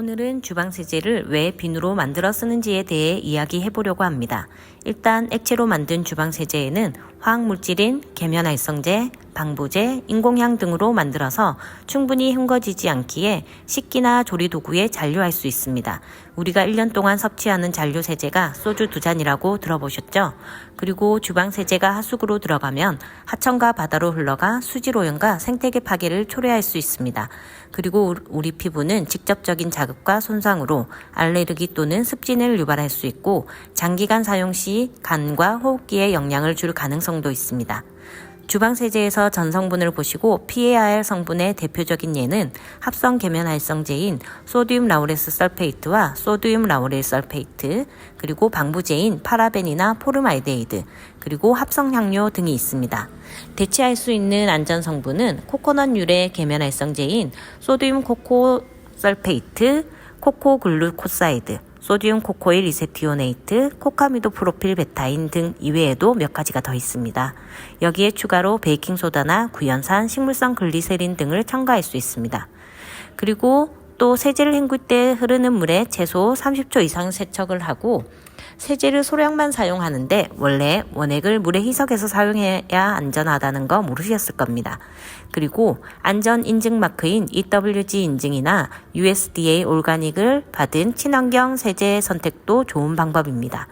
오늘은 주방 세제를 왜 비누로 만들어 쓰는지에 대해 이야기해 보려고 합니다. 일단 액체로 만든 주방 세제에는 화학 물질인 계면활성제, 방부제, 인공향 등으로 만들어서 충분히 헹궈지지 않기에 식기나 조리 도구에 잔류할 수 있습니다. 우리가 1년 동안 섭취하는 잔류 세제가 소주 두 잔이라고 들어보셨죠? 그리고 주방 세제가 하수구로 들어가면 하천과 바다로 흘러가 수질 오염과 생태계 파괴를 초래할 수 있습니다. 그리고 우리 피부는 직접적인 자극과 손상으로 알레르기 또는 습진을 유발할 수 있고 장기간 사용 시 간과 호흡기에 영향을 줄 가능성도 있습니다. 주방 세제에서 전성분을 보시고 피해야 할 성분의 대표적인 예는 합성 계면활성제인 소디움 라우레스 설페이트와 소디움 라우레 설페이트, 그리고 방부제인 파라벤이나 포름알데히드, 그리고 합성 향료 등이 있습니다. 대체할 수 있는 안전 성분은 코코넛 유래 계면활성제인 소디움 코코 설페이트, 코코 글루코사이드, 소디움 코코일 이세티오네이트, 코카미도 프로필 베타인 등 이외에도 몇 가지가 더 있습니다. 여기에 추가로 베이킹소다나 구연산, 식물성 글리세린 등을 첨가할 수 있습니다. 그리고 또 세제를 헹굴 때 흐르는 물에 최소 30초 이상 세척을 하고 세제를 소량만 사용하는데 원래 원액을 물에 희석해서 사용해야 안전하다는 거 모르셨을 겁니다. 그리고 안전 인증 마크인 EWG 인증이나 USDA 올가닉을 받은 친환경 세제 선택도 좋은 방법입니다.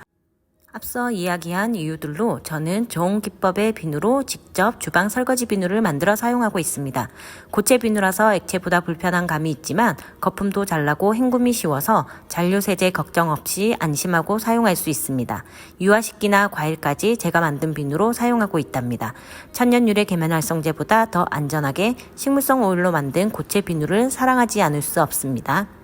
앞서 이야기한 이유들로 저는 좋은 기법의 비누로 직접 주방 설거지 비누를 만들어 사용하고 있습니다. 고체 비누라서 액체보다 불편한 감이 있지만 거품도 잘 나고 헹굼이 쉬워서 잔류 세제 걱정 없이 안심하고 사용할 수 있습니다. 유화식기나 과일까지 제가 만든 비누로 사용하고 있답니다. 천연 유래 계면 활성제보다 더 안전하게 식물성 오일로 만든 고체 비누를 사랑하지 않을 수 없습니다.